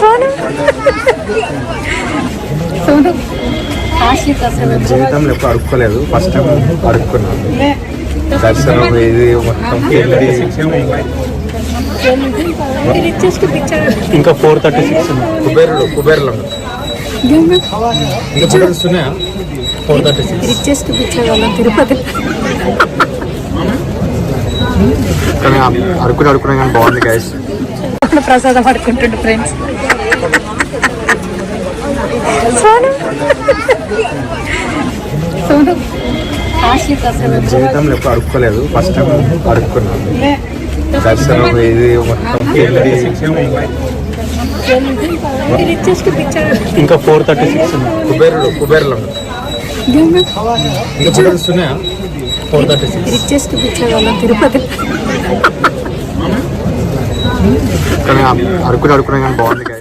సోను? సోను? జీవితంలో ఎప్పుడు అడుక్కోలేదు. First time అడుక్కున్నాను. దర్శనం ఇది మొత్తం ఇంకా ఫోర్ థర్టీ సిక్స్ కుబేరుడు కుబేరులు ఇంకా కుబేరులు ఉన్నాయా four thirty six. Richest picture వాళ్ళ తిరుపతి. కానీ అడుక్కుని అడుక్కున్నా కానీ బాగుంది గైస్ అప్పుడు ప్రసాదం పడుకుంటుండు ఫ్రెండ్స్ సోను సోను జీవితంలో ఎప్పుడు అడుక్కోలేదు ఫస్ట్ టైం అడుక్కున్నాను దర్శనం ఇది మొత్తం ఇంకా ఫోర్ థర్టీ సిక్స్ కుబేరుడు కుబేరులు ఇంకా కుబేరులు ఉన్నాయా ఫోర్ థర్టీ సిక్స్ తిరుపతి అడుక్కునే అడుక్కుని అడుక్కునే కానీ బాగుంది.